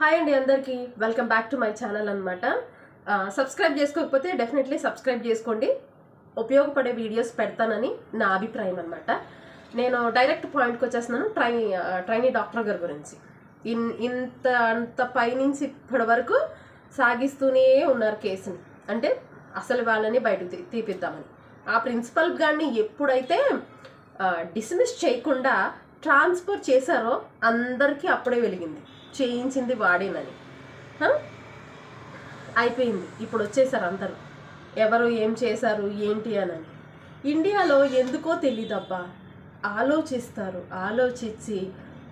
Hi అండి అందరికీ. Welcome back to my channel అనమాట సబ్స్క్రైబ్ చేసుకోకపోతే డెఫినెట్లీ సబ్స్క్రైబ్ చేసుకోండి. ఉపయోగపడే వీడియోస్ పెడతానని నా అభిప్రాయం అనమాట నేను డైరెక్ట్ పాయింట్కి వచ్చేస్తున్నాను ట్రైనీ ట్రైనీ డాక్టర్ గారి గురించి. ఇన్ ఇంత అంత పైనుంచి ఇప్పటి వరకు సాగిస్తూనే ఉన్నారు కేసుని. అంటే అసలు వాళ్ళని బయటకు తీపిద్దామని. ఆ ప్రిన్సిపల్ గారిని ఎప్పుడైతే డిస్మిస్ చేయకుండా ట్రాన్స్ఫర్ చేశారో అందరికీ అప్పుడే వెలిగింది. చేయించింది వాడేనని. అయిపోయింది. ఇప్పుడు వచ్చేసారు అందరూ. ఎవరు ఏం చేశారు ఏంటి అని ఇండియాలో ఎందుకో తెలీదబ్బా. ఆలోచిస్తారు ఆలోచించి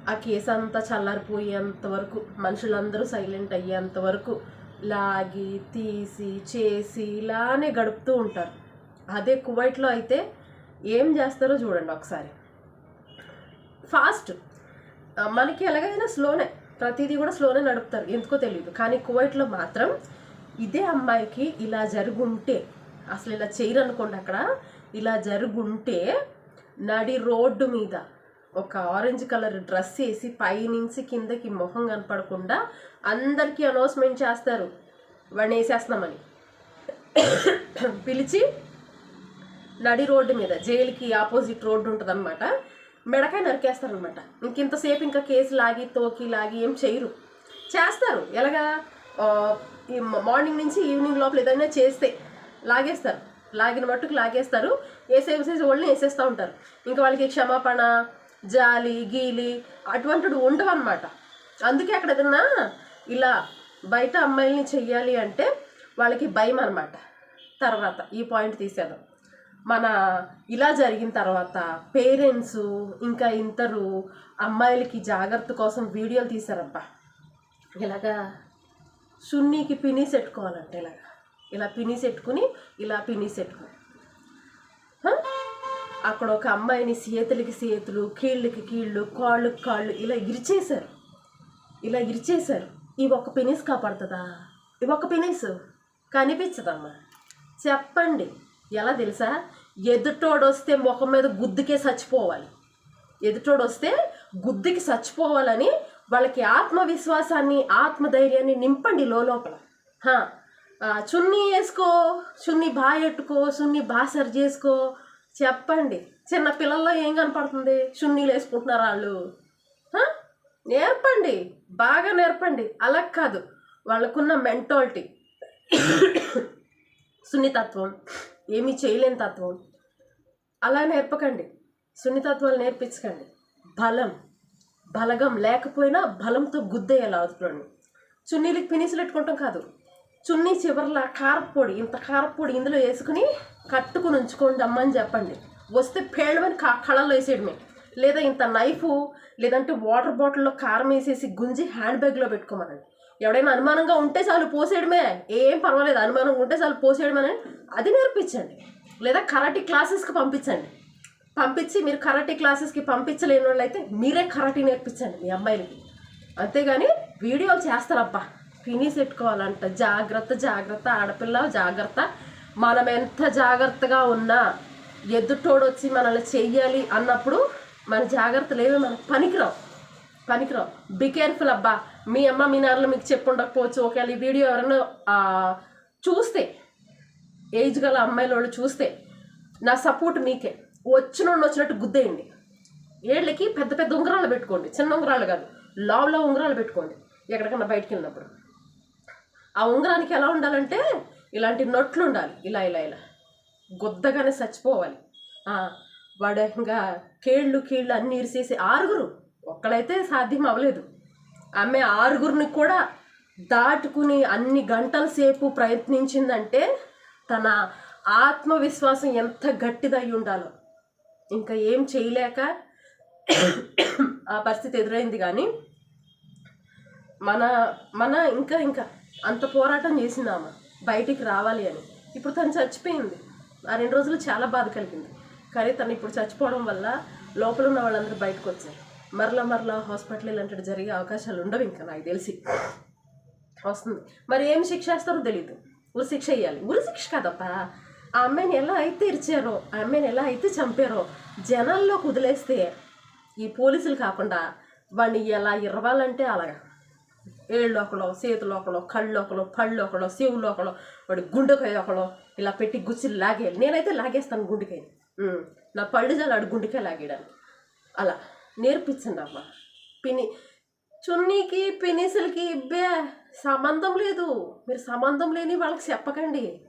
ఆ కేసు అంతా చల్లారిపోయేంత వరకు మనుషులందరూ సైలెంట్ అయ్యేంత వరకు లాగి తీసి చేసి ఇలానే గడుపుతూ ఉంటారు. అదే కువైట్లో అయితే ఏం చేస్తారో చూడండి ఒకసారి. ఫాస్ట్. మనకి ఎలాగైనా స్లోనే. ప్రతిదీ కూడా స్లోనే నడుపుతారు. ఎందుకో తెలియదు కానీ కువైట్లో మాత్రం ఇదే అమ్మాయికి ఇలా జరుగుంటే అసలు ఇలా చేయరు అనుకోండి అక్కడ ఇలా జరుగుంటే నడి రోడ్డు మీద ఒక ఆరెంజ్ కలర్ డ్రెస్ వేసి పైనుంచి కిందకి మొహం కనపడకుండా అందరికీ అనౌన్స్మెంట్ చేస్తారు. వాడిని వేసేస్తున్నామని. పిలిచి నడి రోడ్డు మీద జైలుకి ఆపోజిట్ రోడ్డు ఉంటుంది అనమాట మెడకాయ నరికేస్తారనమాట ఇంకింతసేపు ఇంకా కేసు లాగి తోకి లాగి ఏం చేయరు. చేస్తారు. ఎలాగా? ఈ మార్నింగ్ నుంచి ఈవినింగ్ లోపల ఏదైనా చేస్తే లాగేస్తారు. లాగిన మట్టుకు లాగేస్తారు. వేసే వేసేసి వాళ్ళని వేసేస్తూ ఉంటారు. ఇంకా వాళ్ళకి క్షమాపణ జాలి గీలి అటువంటివి ఉండవు అనమాట అందుకే అక్కడ ఏదన్నా ఇలా బయట అమ్మాయిల్ని చెయ్యాలి అంటే వాళ్ళకి భయం అనమాట తర్వాత ఈ పాయింట్ తీసేద్దాం. మన ఇలా జరిగిన తర్వాత పేరెంట్స్ ఇంకా ఇంతరు అమ్మాయిలకి జాగ్రత్త కోసం వీడియోలు తీశారబ్బా. ఇలాగా సున్నీకి పినీస్ పెట్టుకోవాలంటే ఇలాగా. ఇలా పినీస్ పెట్టుకుని ఇలా పినీస్ పెట్టుకుని అక్కడ ఒక అమ్మాయిని చేతులకి చేతులు కీళ్ళకి కీళ్ళు కాళ్ళకి కాళ్ళు ఇలా ఇరిచేశారు. ఇలా ఇరిచేశారు. ఇవి ఒక పినీస్ కాపాడుతుందా? ఇవి ఒక పినీస్ కనిపించదమ్మా. చెప్పండి. ఎలా తెలుసా? ఎదుటోడు వస్తే ముఖం మీద గుద్దుకే చచ్చిపోవాలి. ఎదుటోడు వస్తే గుద్దుకి చచ్చిపోవాలని వాళ్ళకి ఆత్మవిశ్వాసాన్ని ఆత్మధైర్యాన్ని నింపండి లోపల చున్నీ వేసుకో చున్నీ బాయెట్టుకో చున్నీ బాసర్ చేసుకో. చెప్పండి చిన్న పిల్లల్లో ఏం కనపడుతుంది? చున్నీలు వేసుకుంటున్నారు వాళ్ళు? నేర్పండి బాగా నేర్పండి. అలా కాదు వాళ్ళకున్న మెంటాలిటీ. సున్నితత్వం ఏమీ చేయలేని తత్వం. అలా నేర్పకండి సున్నితత్వాలు నేర్పించకండి. బలం బలగం లేకపోయినా బలంతో గుద్దేయాలి అవుతుంది చున్నీలకి పినిసులు పెట్టుకుంటాం కాదు. చున్నీ చివరిలా కారపొడి ఇంత కారపొడి ఇందులో వేసుకుని కట్టుకుని ఉంచుకోండి అమ్మ అని చెప్పండి. వస్తే పేళ్ళమని కా కళల్లో వేసేయడమే. లేదా ఇంత నైఫ్ లేదంటే వాటర్ బాటిల్లో కారం వేసేసి గుంజి హ్యాండ్ బ్యాగ్లో పెట్టుకోమనండి. ఎవడైనా అనుమానంగా ఉంటే చాలు పోసేయడమే. ఏం పర్వాలేదు అనుమానం ఉంటే చాలు పోసేయడమే అది నేర్పించండి. లేదా కరాటీ క్లాసెస్కి పంపించండి. పంపించి మీరు కరాటీ క్లాసెస్కి పంపించలేని వాళ్ళు అయితే మీరే కరాటీ నేర్పించండి మీ అమ్మాయిలకి. అంతేగాని వీడియోలు చేస్తారబ్బా. ఫినిష్ పెట్టుకోవాలంట జాగ్రత్త జాగ్రత్త. ఆడపిల్ల జాగ్రత్త. మనం ఎంత జాగ్రత్తగా ఉన్నా ఎదుటోడు వచ్చి మనల్ని చెయ్యాలి అన్నప్పుడు మన జాగ్రత్తలు ఏమి మనకు పనికిరావు. పనికిరావు బి కేర్ఫుల్ అబ్బా. మీ అమ్మ మీ నాన్నలు మీకు చెప్పు ఉండకపోవచ్చు ఒకవేళ ఈ వీడియో ఎవరైనా చూస్తే ఏజ్ గల అమ్మాయిల వాళ్ళు చూస్తే నా సపోర్ట్ మీకే. వచ్చిన వచ్చినట్టు గుద్దేయండి. ఏళ్ళకి పెద్ద పెద్ద ఉంగరాలు పెట్టుకోండి. చిన్న ఉంగరాలు కాదు. లావులో ఉంగరాలు పెట్టుకోండి. ఎక్కడికన్నా బయటికి వెళ్ళినప్పుడు ఆ ఉంగరానికి ఎలా ఉండాలంటే ఇలాంటి నొట్లు ఉండాలి. ఇలా ఇలా ఇలా. గుద్దగానే చచ్చిపోవాలి. వాడు ఇంకా కేళ్ళు కీళ్ళు అన్నీ ఇరిసేసి ఆరుగురు. ఒక్కడైతే సాధ్యం అవ్వలేదు. ఆమె ఆరుగురిని కూడా దాటుకుని అన్ని గంటల సేపు ప్రయత్నించిందంటే తన ఆత్మవిశ్వాసం ఎంత గట్టిదై ఉండాలో. ఇంకా ఏం చేయలేక ఆ పరిస్థితి ఎదురైంది కానీ మన మన ఇంకా ఇంకా అంత పోరాటం చేసిందామా బయటికి రావాలి అని. ఇప్పుడు తను చచ్చిపోయింది. ఆ రెండు రోజులు చాలా బాధ కలిగింది. కానీ తను ఇప్పుడు చచ్చిపోవడం వల్ల లోపల ఉన్న వాళ్ళందరూ బయటకు వచ్చారు. మరలా మరలా హాస్పిటల్ ఇలాంటివి జరిగే అవకాశాలు ఉండవు ఇంకా నాకు తెలిసి. వస్తుంది. మరి ఏం శిక్ష వేస్తారో తెలియదు ఉరి శిక్ష వేయాలి ఉరి శిక్ష కాదప్పా. ఆ అమ్మాయిని ఎలా అయితే ఇరిచారో ఆ అమ్మాయిని ఎలా అయితే చంపారో జనాల్లో కుదిలేస్తే ఈ పోలీసులు కాకుండా వాడిని ఎలా ఇరవాలంటే అలాగా. ఏళ్ళు ఒకలో చేతులు ఒకలో కళ్ళు ఒకలో పళ్ళు ఒకలో సేవులు ఒకలో వాడి గుండెకాయ ఒకలో ఇలా పెట్టి గుచ్చి లాగేయాలి. నేనైతే లాగేస్తాను గుండెకాయ నా పళ్ళు చాలు ఆడు గుండెకాయ లాగేయడానికి. అలా. నేర్పించండి అమ్మ పిని చున్నీకి పినిసులకి ఇబ్బే సంబంధం లేదు. మీరు సంబంధం లేని వాళ్ళకి చెప్పకండి.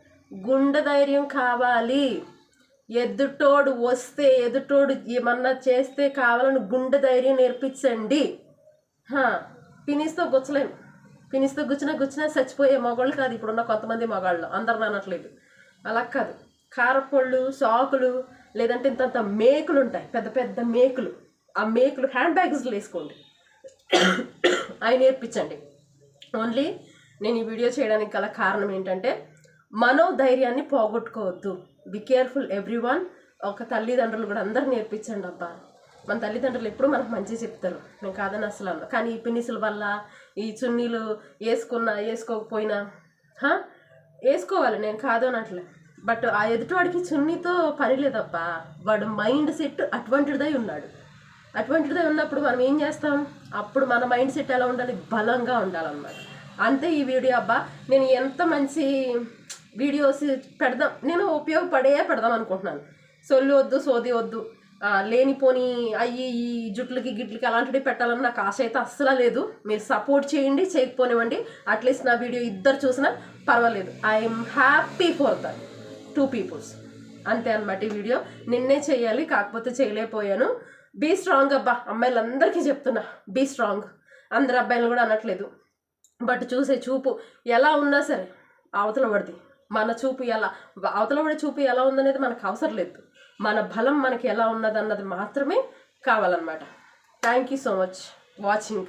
గుండె ధైర్యం కావాలి. ఎదుటోడు వస్తే ఎదుటోడు ఏమన్నా చేస్తే కావాలని గుండె ధైర్యం నేర్పించండి. పినిస్తో గుచ్చలేము పినిస్తో గుచ్చినా గుచ్చినా చచ్చిపోయే మగవాళ్ళు కాదు. ఇప్పుడున్న కొంతమంది మగాళ్ళు. అందరు అనట్లేదు. అలా కాదు. కారపళ్ళు సాకులు లేదంటే ఇంతంత మేకులు ఉంటాయి పెద్ద పెద్ద మేకులు. ఆ మేకులు హ్యాండ్ బ్యాగ్స్లో వేసుకోండి. అవి నేర్పించండి. ఓన్లీ నేను ఈ వీడియో చేయడానికి గల కారణం ఏంటంటే మనోధైర్యాన్ని పోగొట్టుకోవద్దు. బి కేర్ఫుల్ ఎవ్రీ వన్ ఒక తల్లిదండ్రులు కూడా అందరూ నేర్పించండి అబ్బా. మన తల్లిదండ్రులు ఎప్పుడు మనకు మంచి చెప్తారు. నేను కాదని అసలు అన్న. కానీ ఈ పిన్నిసుల వల్ల ఈ చున్నీలు వేసుకున్నా వేసుకోకపోయినా వేసుకోవాలి. నేను కాదు అనట్లే. బట్ ఆ ఎదుటివాడికి చున్నీతో పని లేదప్ప వాడు మైండ్ సెట్ అటువంటిదై ఉన్నాడు. అటువంటిదే ఉన్నప్పుడు మనం ఏం చేస్తాం? అప్పుడు మన మైండ్ సెట్ ఎలా ఉండాలి? బలంగా ఉండాలన్నమాట. అంతే ఈ వీడియో అబ్బా. నేను ఎంత మంచి వీడియోస్ పెడదాం నేను ఉపయోగపడే పెడదాం అనుకుంటున్నాను. సొల్లు వద్దు సోది వద్దు. లేనిపోని అయ్యి ఈ జుట్లకి గిట్లకి అలాంటివి పెట్టాలని నాకు ఆశ అయితే అస్సలు లేదు. మీరు సపోర్ట్ చేయండి చేయకపోనివ్వండి. అట్లీస్ట్ నా వీడియో ఇద్దరు చూసినా పర్వాలేదు. I'm happy for that two peoples. అంతే అనమాట ఈ వీడియో. నిన్నే చేయాలి కాకపోతే చేయలేకపోయాను. బీ స్ట్రాంగ్ అబ్బా. అమ్మాయిలందరికీ చెప్తున్నా. బీ స్ట్రాంగ్ అందరు అబ్బాయిలు కూడా అనట్లేదు. బట్ చూసే చూపు ఎలా ఉన్నా సరే అవతల పడిది మన చూపు ఎలా అవతల పడే చూపు ఎలా ఉందనేది మనకు అవసరం లేదు. మన బలం మనకి ఎలా ఉన్నది అన్నది మాత్రమే కావాలన్నమాట. Thank you so much watching